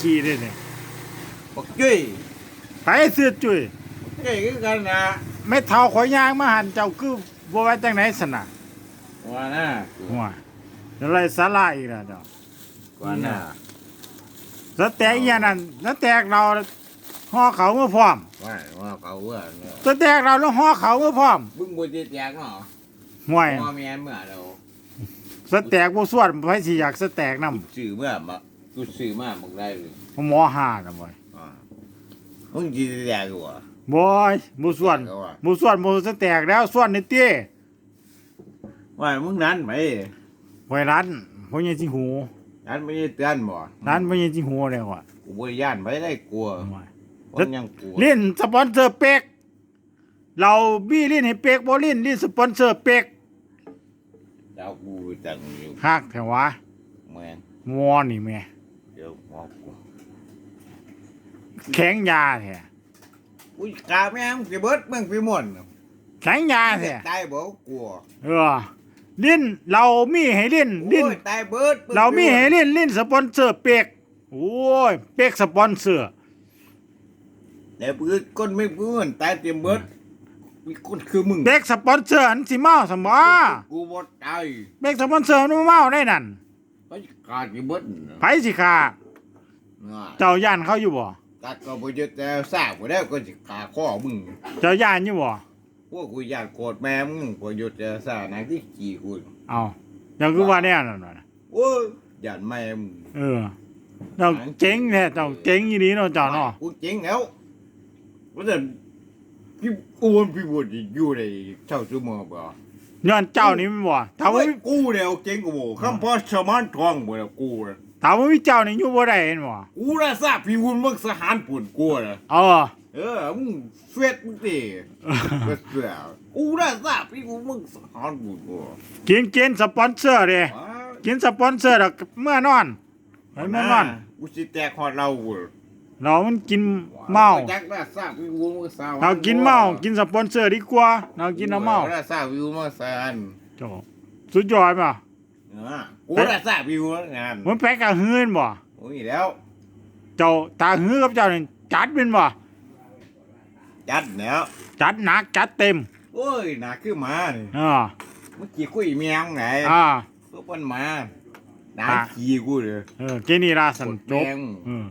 ขี้เด้เนี่ยบักจุ้ยไปเสื้อจุ้ยบักจุ้ยคือกันนะไม่เท่าขอยย่างมาหันเจ้าคือบ่ว่าจังไหนสนะว่าน่ะหัวอะไรสาลาอีกแล้วเจ้าว่าน่ะสแตกอีหยังนั่นสแตกเราห่อเขาเมื่อพร้อมว่าว่าเขาว่าเนี่ยสแตกเราแล้วห่อเขาเมื่อพร้อมบึ้งบ่ติดแยกเนาะห่วยพ่อแม่เมื่อเราสแตกบ่ส่วนไผสิอยากสแตกนำซื้อเมื่อมา กูซื้อมาบักได้เลยหมอหาน่ะบ่อยอ่ามึงสิติดแยกกูอะบ่อยบ่ส่วนเขาว่าบ่ส่วนบ่สแตกแล้วส่วนนี่เตี้ยว่ามึงนั้นไหมไว้ร้านพ่อใหญ่สิหูนั้นไม่ได้เตือนบ่ร้านพ่อใหญ่สิหูแล้วว่ะกูบ่ได้ย่านไปได้กลัวห่วยผมยังกลัวลิ้นสปอนเซอร์เป็กเราบี้ลิ้นให้เป็กบ่ลิ้นลิ้นสปอนเซอร์เป็กเจ้ากูจังอยู่ฮักแท้วะแม่งมอนี่แม่เดี๋ยวหมอกูแข็งยาแท้อุ้ยกาแม่งสิเบิดเมืองพิมลแข็งยาแท้ตายบ่กลัวเออลิ้นเรามีให้ลิ้นลิ้นโอ้ยตายเบิดงเรามีให้พิลลิ้นลิ้นสปอนเซอร์เป็กโอ้ยเป็กสปอนเซอร์แต่ปืนคนไม่ปืนตายเต็มเบิดมีคนคือมึงเป็กสปอนเซอร์อันสิเมาสมบ่กูบ่ตายเป็กสปอนเซอร์มันบ่เมาได้นั่น ไปกาดสิเบิดไผสิฆ่าเจ้าย่านเขาอยู่บ่กาดก็บ่ยึดแต่ทราบบ่ได้ก็สิขาข้อมึงเจ้าย่านอยู่บ่พวกกูญาติโกรธแม่มึงก็ยึดแต่ทราบนางที่ขี่กูเอาเจ้าคือว่าแน่นั่นน่ะโอ้ยญาติแม่มึงเออเจ้าเจ๋งแท้เจ้าเจ๋งอีหลีเนาะเจ้าเนาะกูเจ๋งแล้วว่าแต่พี่อ้วนพี่บดอยู่ในเช่าชั่วโมงบ่ ย้อนเจ้านี่แมันบ่ถ้าว่าเฮ้ยกูเนี่ยเอาเจ๋งกูบ่คำพ่อชาวบ้านทองบ่แล้วกูน่ะถ้าว่ามีเจ้านี่อยู่บ่ได้เห็นบ่กูน่ะทราบพี่วุ้นมึงสหารปุ่นกูน่ะเออเออมึงเฟดมึงติก็เสือกูน่ะทราบพี่วุ้นมึงสหารปุ่นกูกินกินสปอนเซอร์เด้ว้ากินสปอนเซอร์แล้วเมื่อนอนไปเมื่อนอนกูสิแตกฮอดเรากู เรามันกินเมาจักน่ะทราบพี่วุ้นมึงสหารเรากินเมา กินสปอนเซอร์ดีกว่าเรากินน้ำเมากูน่ะทราบพี่วุ้นมึงสหารโจ้สุดยอดป่ะเออกูน่ะทราบพี่วุ้นงานมันแปลกกะฮืนบ่โอ้ยแล้ว เจ้าตาฮือกับเจ้านี่จัดเป็นบ่จัดแล้วจัดหนักจัดเต็มโอ้ยหนาคือหมานี่อ่าเมื่อกี้คุยเมียงไหนอ่าก็เป็นหมาหนาอ่าขี้กูเลยเออเจนี่ราสันจบแมงเออ